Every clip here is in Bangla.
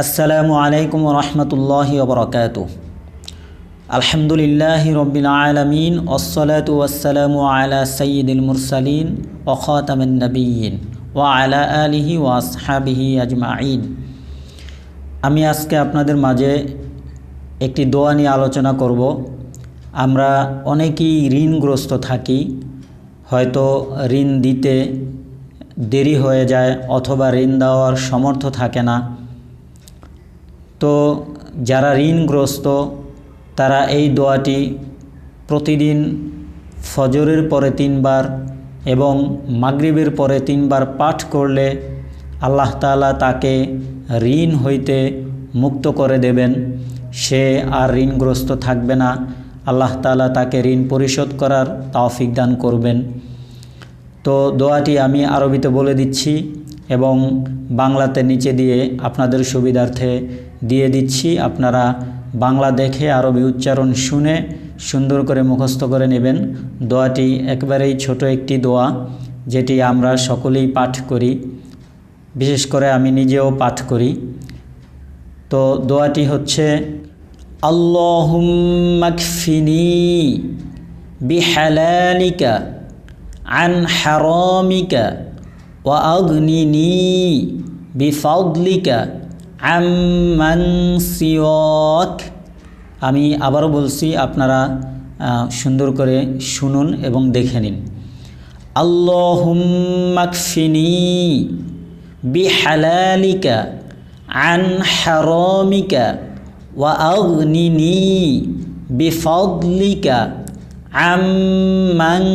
আসসালামু আলাইকুম রহমতুল্লাহ বরকাত আলহামদুলিল্লাহ রবিল আলমিন ওসলাতু ওসালামু আলা সঈদুল মুরসালিন ওখাতামিন নবীন ও আলা আলিহি ও আসহাবিহি আজমাইন আমি আজকে আপনাদের মাঝে একটি দোয়া নিয়ে আলোচনা করব। আমরা অনেকেই ঋণগ্রস্ত থাকি, হয়তো ঋণ দিতে দেরি হয়ে যায় অথবা ঋণ দেওয়ার সমর্থ থাকে না। তো যারা ঋণগ্রস্ত, তারা এই দোয়াটি প্রতিদিন ফজরের পরে তিনবার এবং মাগরিবের পরে তিনবার পাঠ করলে আল্লাহ তালা তাকে ঋণ হইতে মুক্ত করে দেবেন। সে আর ঋণগ্রস্ত থাকবে না। আল্লাহ তালা তাকে ঋণ পরিশোধ করার তাওফিক দান করবেন। তো দোয়াটি আমি আরবিতে বলে দিচ্ছি এবং বাংলাতে নিচে দিয়ে আপনাদের সুবিধার্থে দিয়ে দিচ্ছি। আপনারা বাংলা দেখে আরবি উচ্চারণ শুনে সুন্দর করে মুখস্থ করে নেবেন। দোয়াটি একবারেই ছোট একটি দোয়া, যেটি আমরা সকলেই পাঠ করি। বিশেষ করে আমি নিজেও পাঠ করি। তো দোয়াটি হচ্ছে আল্লাহুম্মাকফিনি বিহালালিকা আন হারামিকা ওয়া আগনিনি বিফাদলিকা আম্মান সিওয়াক। আমি আবারও বলছি, আপনারা সুন্দর করে শুনুন এবং দেখে নিন। আল্লাহুম্মাকফিনি বিহালালিকা আন হারামিকা ওয়া আগনিনি বিফাদলিকা আম্মান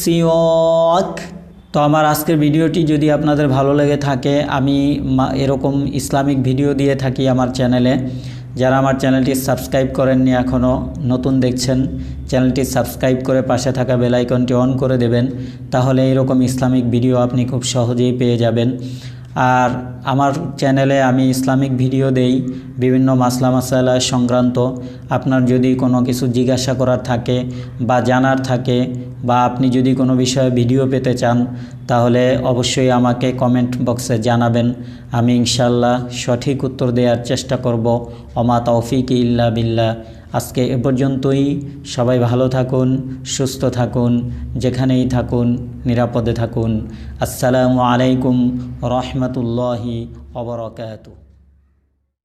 সিওয়াক। তো আমার আজকের ভিডিওটি যদি আপনাদের ভালো লেগে থাকে, আমি এরকম ইসলামিক ভিডিও দিয়ে থাকি আমার চ্যানেলে। যারা আমার চ্যানেলটি সাবস্ক্রাইব করেননি এখনও নতুন দেখছেন, চ্যানেলটি সাবস্ক্রাইব করে পাশে থাকা বেলাইকনটি অন করে দেবেন, তাহলে এরকম ইসলামিক ভিডিও আপনি খুব সহজেই পেয়ে যাবেন। আর আমার চ্যানেলে আমি ইসলামিক ভিডিও দেই, বিভিন্ন মাসলা মাসালা সংক্রান্ত। আপনার যদি কোনো কিছু জিজ্ঞাসা করার থাকে বা জানার থাকে বা আপনি যদি কোনো বিষয়ে ভিডিও পেতে চান, তাহলে অবশ্যই আমাকে কমেন্ট বক্সে জানাবেন। আমি ইনশাল্লাহ সঠিক উত্তর দেওয়ার চেষ্টা করব। অমা তৌফিক ইল্লা বিল্লা আজকে এ পর্যন্তই। সবাই ভালো থাকুন, সুস্থ থাকুন, যেখানেই থাকুন, নিরাপদে থাকুন। আসসালামু আলাইকুম রহমতুল্লাহি অবরকাত